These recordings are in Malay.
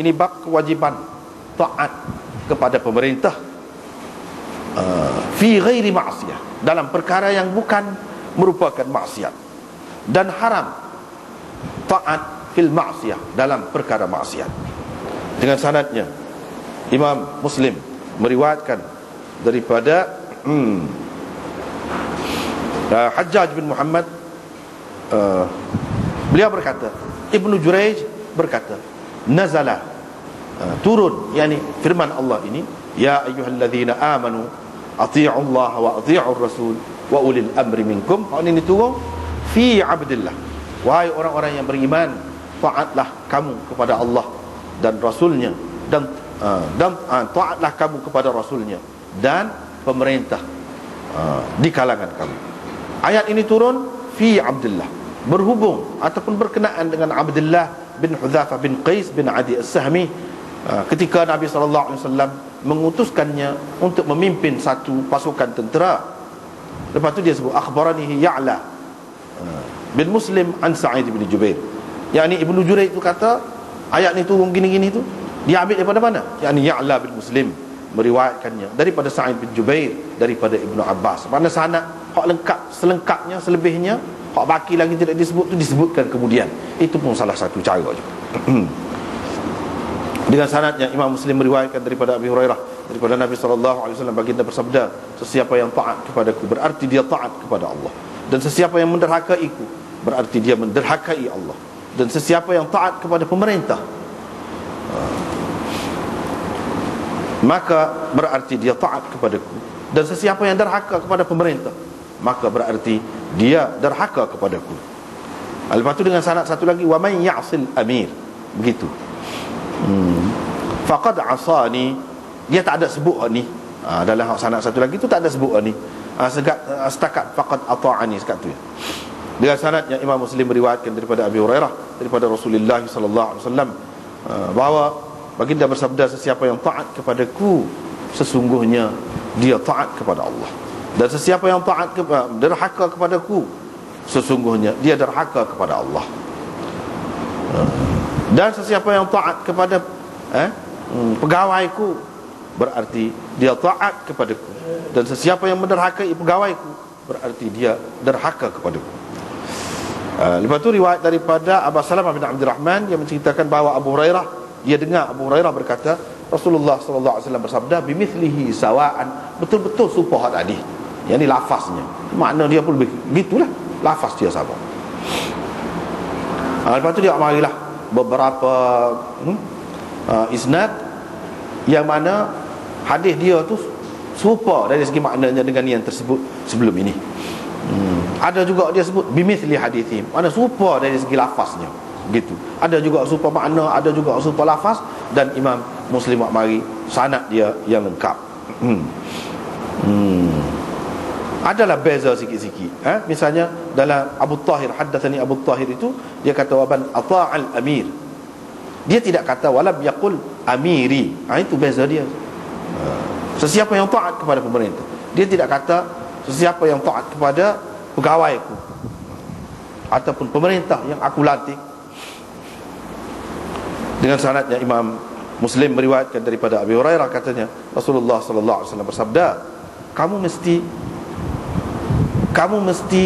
ini bab kewajiban taat kepada pemerintah uh, fi ghairi ma'siyah dalam perkara yang bukan merupakan maksiat. Dan haram taat fil ma'siyah dalam perkara maksiat. Dengan sanadnya Imam Muslim meriwayatkan daripada hmm, uh, Hajjaj bin Muhammad uh, beliau berkata Ibnu Jurayj berkata nazala uh, turun. Yakni firman Allah ini ya ayyuhalladzina amanu atii'u Allah wa atii'ur rasul wa ulil amri minkum. Hal ini turun fi abdillah. Wahai orang-orang yang beriman taatlah kamu kepada Allah dan rasulnya dan uh, dan uh, taatlah kamu kepada rasulnya dan pemerintah uh, di kalangan kamu. Ayat ini turun fi abdillah berhubung ataupun berkenaan dengan Abdullah bin Hudzafah bin Qais bin Adi As-Sahmi ketika Nabi sallallahu alaihi wasallam mengutuskannya untuk memimpin satu pasukan tentera. Lepas tu dia sebut akhbarani Ya'la bin Muslim an Sa'id bin Jubair. Yang ni Ibnu Jurayj itu kata ayat ni turun gini-gini tu dia ambil daripada mana? Yang ni Ya'la bin Muslim meriwayatkannya daripada Sa'id bin Jubair daripada Ibnu Abbas. Mana sanad hak lengkap selengkapnya selebihnya Hak baki lagi tidak disebut tu disebutkan kemudian. Itu pun salah satu cara juga. Dengan sanadnya Imam Muslim meriwayatkan daripada Abi Hurairah daripada Nabi sallallahu alaihi wasallam baginda bersabda, sesiapa yang taat kepadaku berarti dia taat kepada Allah. Dan sesiapa yang menderhakaiku berarti dia menderhakai Allah. Dan sesiapa yang taat kepada pemerintah maka berarti dia taat kepadaku. Dan sesiapa yang derhaka kepada pemerintah maka berarti dia derhaka kepadaku lepas tu dengan sanad satu lagi wa man ya'sil amir begitu hmm. Faqad asani. Dia tak ada sebut ni. Ha, dalam sanad satu lagi tu tak ada sebut ni. Ha, segat, ha, setakat faqad ata'ani sekat tu ya. dengan sanadnya Imam Muslim meriwayatkan daripada Abi Hurairah daripada Rasulullah sallallahu alaihi wasallam ha, bahawa baginda bersabda sesiapa yang taat kepadaku sesungguhnya dia taat kepada Allah. Dan sesiapa yang taat kepada derhaka kepadaku sesungguhnya dia derhaka kepada Allah. Dan sesiapa yang taat kepada eh, hmm, pegawaiku berarti dia taat kepadaku. Dan sesiapa yang menderhakai pegawaiku berarti dia derhaka kepadaku. Uh, lepas tu riwayat daripada Abu Salamah bin Abdul Rahman yang menceritakan bahawa Abu Hurairah dia dengar Abu Hurairah berkata Rasulullah sallallahu alaihi wasallam bersabda bimithlihi sawaan betul-betul supah tadi. Yang ni lafaznya. Makna dia pun lebih Gitulah Lafaz dia sama ha, Lepas tu dia marilah Beberapa hmm, uh, Isnad Yang mana Hadis dia tu Serupa dari segi maknanya Dengan yang tersebut Sebelum ini. Hmm. Ada juga dia sebut Bimithli hadithim. Mana serupa dari segi lafaznya. Gitu. Ada juga serupa makna Ada juga serupa lafaz Dan Imam Muslim Mari Sanat dia yang lengkap. Hmm. Hmm. Adalah beza sikit-sikit eh? misalnya dalam Abu Tahir haddathani Abu Tahir itu dia kata waban ata'al amir dia tidak kata walam yaqul amiri. Ha, itu beza dia. Sesiapa yang taat kepada pemerintah dia tidak kata sesiapa yang taat kepada pegawaiku ataupun pemerintah yang aku lantik. Dengan sanadnya Imam Muslim meriwayatkan daripada Abi Hurairah katanya Rasulullah sallallahu alaihi wasallam bersabda kamu mesti kamu mesti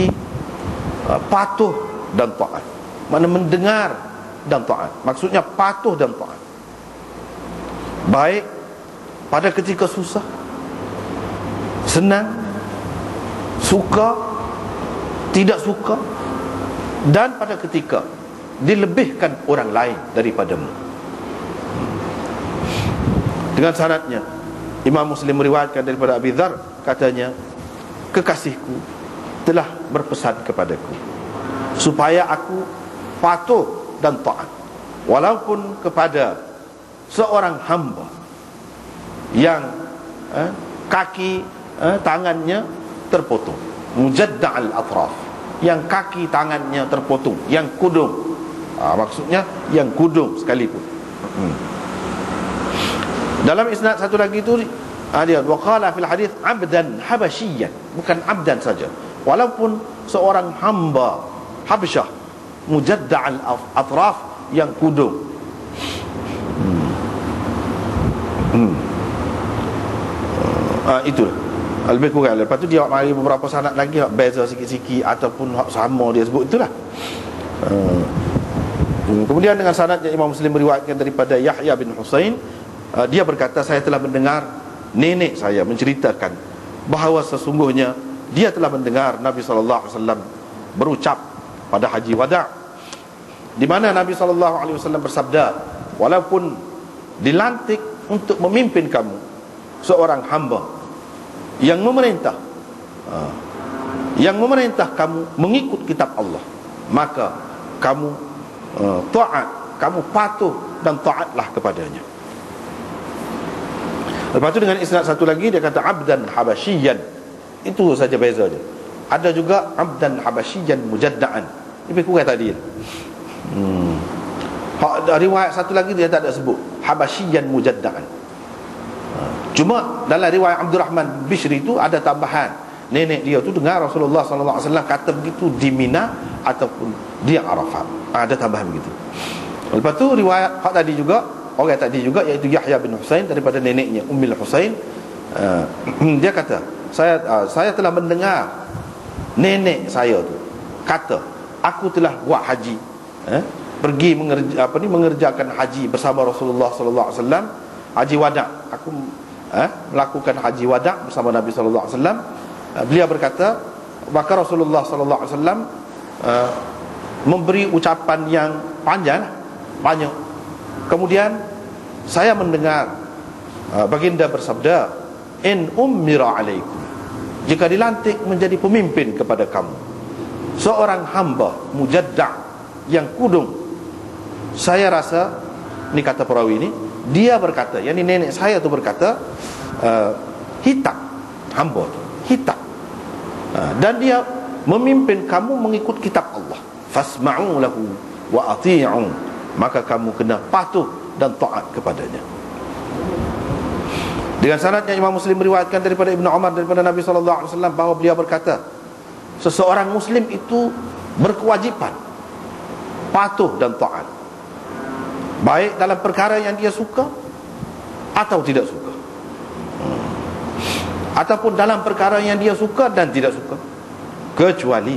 uh, patuh dan taat. Mana mendengar dan taat. Maksudnya patuh dan taat. Baik pada ketika susah senang suka tidak suka dan pada ketika dilebihkan orang lain daripadamu. Dengan sanatnya Imam Muslim meriwayatkan daripada Abi Dhar katanya kekasihku telah berpesan kepadaku supaya aku patuh dan taat. Walaupun kepada seorang hamba yang eh, kaki eh, tangannya terpotong. Mujadda'al atraf. Yang kaki tangannya terpotong. Yang kudung. Ha, maksudnya yang kudung sekalipun. Hmm. dalam isnad satu lagi itu ada ah, waqala fil hadis abdan habasyian bukan abdan saja. Walaupun seorang hamba Habsyah mujadda'al atraf yang kudung hmm. hmm. uh, itulah. Lebih kurang. Lepas tu dia mari beberapa sanad lagi beza sikit-sikit ataupun sama dia sebut itulah. Uh, kemudian dengan sanad yang Imam Muslim meriwayatkan daripada Yahya bin Husain uh, dia berkata saya telah mendengar nenek saya menceritakan bahawa sesungguhnya dia telah mendengar Nabi sallallahu alaihi wasallam berucap pada haji wada. Di mana Nabi sallallahu alaihi wasallam bersabda walaupun dilantik untuk memimpin kamu seorang hamba yang memerintah ha, yang memerintah kamu mengikut kitab Allah maka kamu uh, taat kamu patuh dan taatlah kepadanya. Lepas itu dengan isnad satu lagi dia kata abdan habasyian itu saja beza dia ada juga abdan habasyian mujaddaan ini kurang tadi hmm. riwayat satu lagi dia tak ada sebut habasyian mujaddaan Cuma dalam riwayat Abdul Rahman Bishri itu ada tambahan. Nenek dia tu dengar Rasulullah wasallam kata begitu di Mina ataupun di Arafat. Ah, ada tambahan begitu. Lepas tu riwayat hak tadi juga orang tadi juga iaitu Yahya bin Husain daripada neneknya Ummul Husain uh, dia kata saya uh, saya telah mendengar nenek saya tu kata aku telah buat haji eh, pergi mengerja, apa ni mengerjakan haji bersama Rasulullah sallallahu alaihi wasallam haji wada aku eh, melakukan haji wada bersama Nabi sallallahu alaihi wasallam. Eh, beliau berkata maka Rasulullah sallallahu alaihi wasallam eh, memberi ucapan yang panjang banyak. Kemudian saya mendengar uh, baginda bersabda in ummira alaikum jika dilantik menjadi pemimpin kepada kamu seorang hamba mujadda yang kudung. Saya rasa ni kata perawi ini dia berkata yang nenek saya tu berkata uh, hitam hamba tu hitam. Uh, dan dia memimpin kamu mengikut kitab Allah. Fasma'u lahu wa ati'u. Maka kamu kena patuh dan taat kepadanya. Dengan sanad yang Imam Muslim meriwayatkan daripada Ibnu Umar daripada Nabi sallallahu alaihi wasallam bahawa beliau berkata seseorang muslim itu berkewajipan patuh dan taat. Baik dalam perkara yang dia suka atau tidak suka. Hmm. ataupun dalam perkara yang dia suka dan tidak suka. Kecuali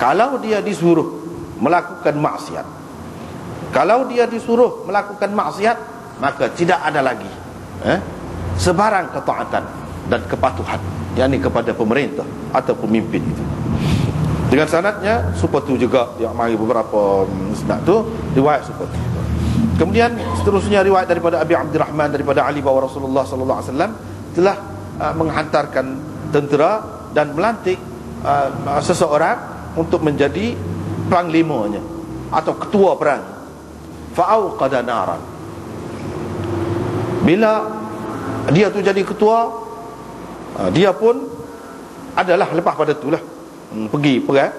kalau dia disuruh melakukan maksiat. Kalau dia disuruh melakukan maksiat maka tidak ada lagi eh, sebarang ketaatan dan kepatuhan. Yakni kepada pemerintah atau pemimpin itu dengan sanatnya supaya juga yang mari beberapa senat tu riwayat supaya Kemudian seterusnya riwayat daripada Abi Abdurrahman daripada Ali bahawa Rasulullah sallallahu alaihi wasallam telah uh, menghantarkan tentera dan melantik uh, seseorang untuk menjadi panglimanya atau ketua perang. Fa'au qadanaran. Bila dia tu jadi ketua, uh, dia pun adalah lepas pada itulah hmm, pergi perang.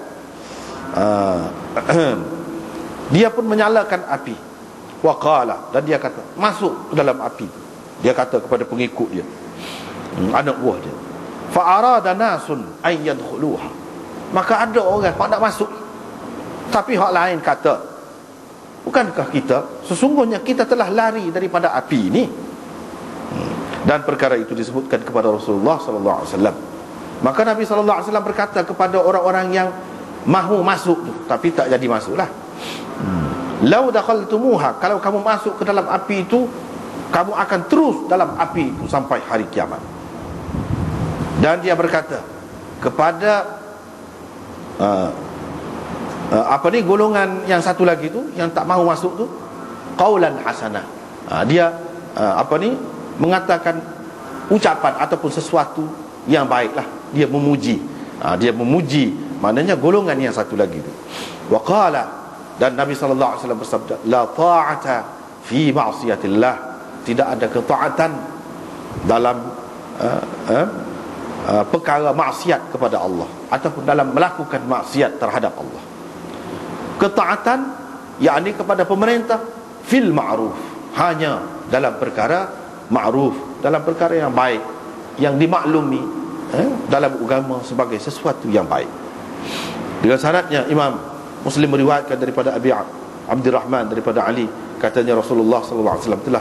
Uh, dia pun menyalakan api. Waqala dan dia kata masuk dalam api. Dia kata kepada pengikut dia. Hmm, anak buah dia. Fa arada nasun ay yadkhuluha. Maka ada orang pak nak masuk. Tapi hak lain kata bukankah kita? Sesungguhnya kita telah lari daripada api ini. Hmm, dan perkara itu disebutkan kepada Rasulullah sallallahu alaihi wasallam maka Nabi wasallam berkata kepada orang-orang yang mahu masuk tu tapi tak jadi masuklah. Hmm. Lau dakhaltumuha Kalau kamu masuk ke dalam api itu Kamu akan terus dalam api itu Sampai hari kiamat. Dan dia berkata Kepada uh, uh, Apa ni golongan yang satu lagi tu Yang tak mahu masuk tu Qaulan hasanah. Uh, Dia uh, Apa ni Mengatakan Ucapan ataupun sesuatu Yang baiklah Dia memuji. Uh, Dia memuji. Maknanya golongan yang satu lagi tu. Waqala dan Nabi sallallahu alaihi wasallam bersabda la ta'ata fi ma'siyatillah. Tidak ada ketaatan dalam uh, uh, uh, perkara maksiat kepada Allah ataupun dalam melakukan maksiat terhadap Allah. Ketaatan yakni kepada pemerintah fil ma'ruf. Hanya dalam perkara ma'ruf dalam perkara yang baik yang dimaklumi eh, dalam agama sebagai sesuatu yang baik. Dengan syaratnya Imam Muslim meriwayatkan daripada Abi Abdurrahman daripada Ali. Katanya Rasulullah sallallahu alaihi wasallam telah